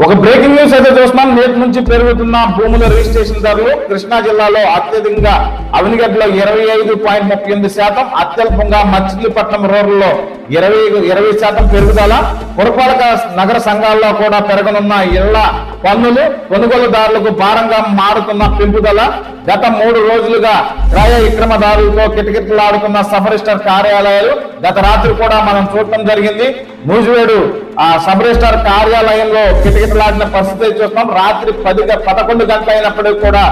ఒక breaking news అయితే చూస్తున్నాం. నేటి నుంచి పెరుగుతున్న భూముల రిజిస్ట్రేషన్ ధరలు కృష్ణా జిల్లాలో అత్యధికంగా అవినిగడ్డలో ఇరవై ఐదు పాయింట్ ముప్పై ఎనిమిది శాతం అత్యల్పంగా మచిలీపట్నం రూరల్లో ఇరవై ఇరవై శాతం పెరుగుదల. పురపాలక నగర సంఘాల్లో కూడా పెరగనున్న ఇళ్ళ పన్నులు కొనుగోలుదారులకు భారంగా మారుతున్న పెంపుదల. గత మూడు రోజులుగా క్రయ విక్రమదారులతో కిటకిటలాడుతున్న సఫరిస్టర్ కార్యాలయాలు గత రాత్రి కూడా మనం చూడటం జరిగింది. నూజివేడు ఆ సబ్ రిజిస్టార్ కార్యాలయంలో కిటకిటలాడిన పరిస్థితి చూస్తాం రాత్రి పది పదకొండు గంటలైనప్పటికి కూడా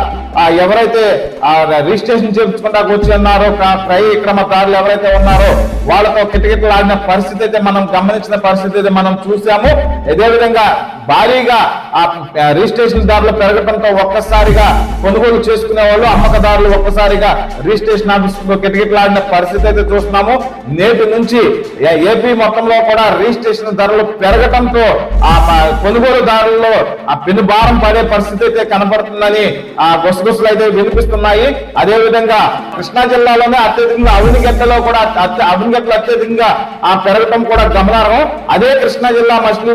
ఎవరైతే రిజిస్ట్రేషన్ చేయించుకుంటా కూర్చున్నారో ఉన్నారో క- ఎవరైతే ఉన్నారో వాళ్ళతో కిటకిటలాడిన పరిస్థితి అయితే మనం గమనించిన పరిస్థితి అయితే మనం చూసాము. అదే విధంగా భారీగా ఆ రిజిస్ట్రేషన్ దారులు పెరగడంతో ఒక్కసారిగా కొనుగోలు చేసుకునే వాళ్ళు అమ్మకదారులు ఒక్కసారిగా రిజిస్ట్రేషన్ ఆఫీస్లో కిటకిటలాడిన పరిస్థితి అయితే చూస్తున్నాము. నేటి నుంచి ఏపీ మొత్తంలో కూడా రిజిస్ట్రేషన్ ధరలు పెరగటంతో ఆ కొనుగోలుదారుల్లో ఆ పెను భారం పడే పరిస్థితి అయితే కనబడుతుందని ఆ గుసగుసలు అయితే వినిపిస్తున్నాయి. అదేవిధంగా కృష్ణా జిల్లాలోనే అత్యధికంగా అవినిగడ్డలో కూడా అత్య- అవినిగడ్డలు అత్యధికంగా ఆ పెరగడం కూడా గమనార్హం. అదే కృష్ణా జిల్లా మచిలీ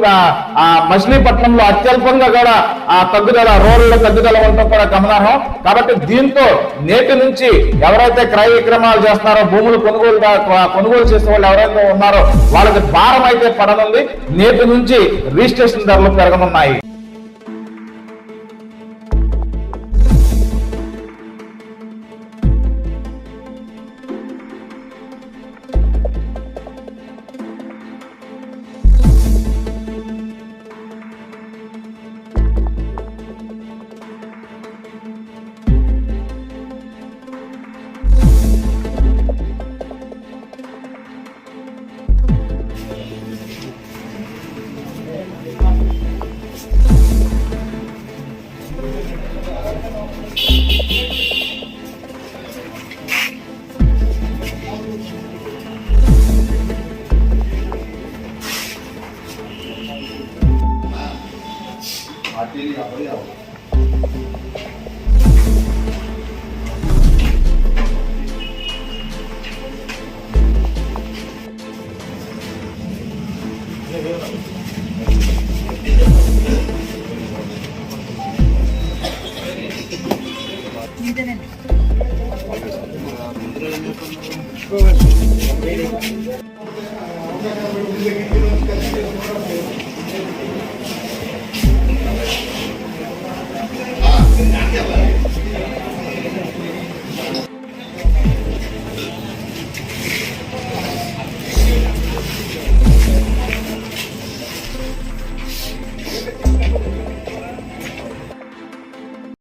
మచిలీపట్నంలో అత్యల్పంగా కూడా ఆ తగ్గుదల రోడ్ల తగ్గుదల ఉండటం కూడా గమనార్హం. కాబట్టి దీంతో నేటి నుంచి ఎవరైతే క్రయ విక్రమాలు చేస్తున్నారో భూములు కొనుగోలు కొనుగోలు చేసే వాళ్ళు ఎవరైతే ఉన్నారో వాళ్ళకి భారం అయితే పడనుంది. నేటి నుంచి రిజిస్ట్రేషన్ ధరలు పెరగనున్నాయి. Gracias.